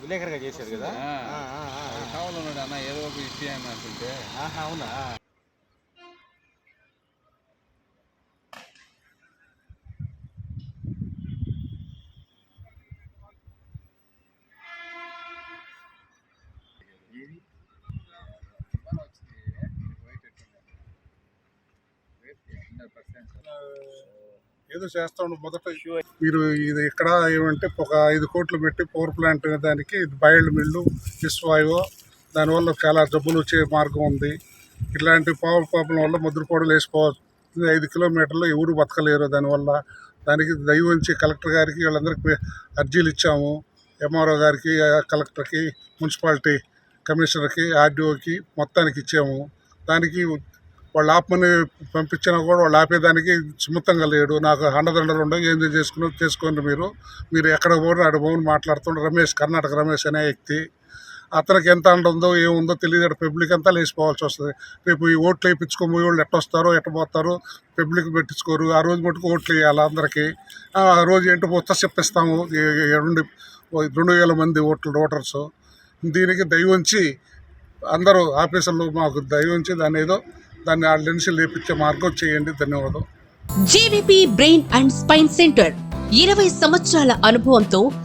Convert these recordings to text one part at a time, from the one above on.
విలేకరుగా చేశారు కదా ఆ. ఆ, ఆ, ఆ, ఆ. కావాలన్నాడు అన్న ఏదో ఒక ఇచ్చి అని అంటుంటే ఆహా, అవునా ఏదో చేస్తాను మొదట. మీరు ఇది ఇక్కడ ఏమంటే ఒక ఐదు కోట్లు పెట్టి పవర్ ప్లాంట్ దానికి బయళ్ళు మిల్లు విశ్వాయువు దానివల్ల చాలా జబ్బులు వచ్చే మార్గం ఉంది. ఇట్లాంటి పవర్ పాపం వల్ల ముద్రపోవడం వేసుకోవచ్చు. ఐదు కిలోమీటర్లు ఎవరు బతకలేరు దానివల్ల. దానికి దయవుంచి కలెక్టర్ గారికి వీళ్ళందరికీ అర్జీలు ఇచ్చాము. ఎంఆర్ఓ గారికి కలెక్టర్కి మున్సిపాలిటీ కమిషనర్కి ఆర్డీఓకి మొత్తానికి ఇచ్చాము. దానికి వాళ్ళు ఆపమని పంపించినా కూడా వాళ్ళు ఆపేదానికి సుమతంగా లేడు. నాకు అండదండలు ఉండవు. ఏం చేసుకుని చేసుకోండి మీరు. మీరు ఎక్కడ పోరు ఆడ పోను మాట్లాడుతుండ్రు రమేష్ కర్ణాటక రమేష్ అనే వ్యక్తి. అతనికి ఎంత అండ ఉందో ఏముందో తెలియదు. పబ్లిక్ అంతా లేచిపోవాల్సి వస్తుంది. రేపు ఈ ఓట్లు వేయించుకోబోయే వాళ్ళు ఎట్ట వస్తారో ఎట్ట పోతారో పబ్లిక్ పెట్టించుకోరు. ఆ రోజు మటుకు ఓట్లు వేయాలి అందరికీ. ఆ రోజు ఏంటో పోతే చెప్పిస్తాము. రెండు రెండు వేల మంది ఓట్లు ఓటర్స్. దీనికి దయవుంచి అందరూ ఆఫీసర్లు మాకు దయవుంచి దాని ఏదో దాన్ని ఆ లెన్స్ లేపించే మార్గం చేయండి. ధన్యవాదం JVP brain and spine centre. ఇరవై సంవత్సరాల అనుభవంతో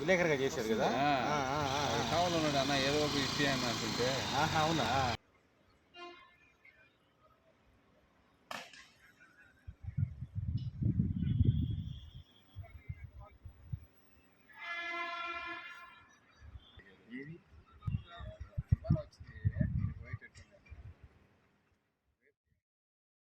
విలేకరుగా చేశారు కదా. కావాలన్నాడు అన్న ఏదో ఒక ఇచ్చి అని అంటుంటే అవునా?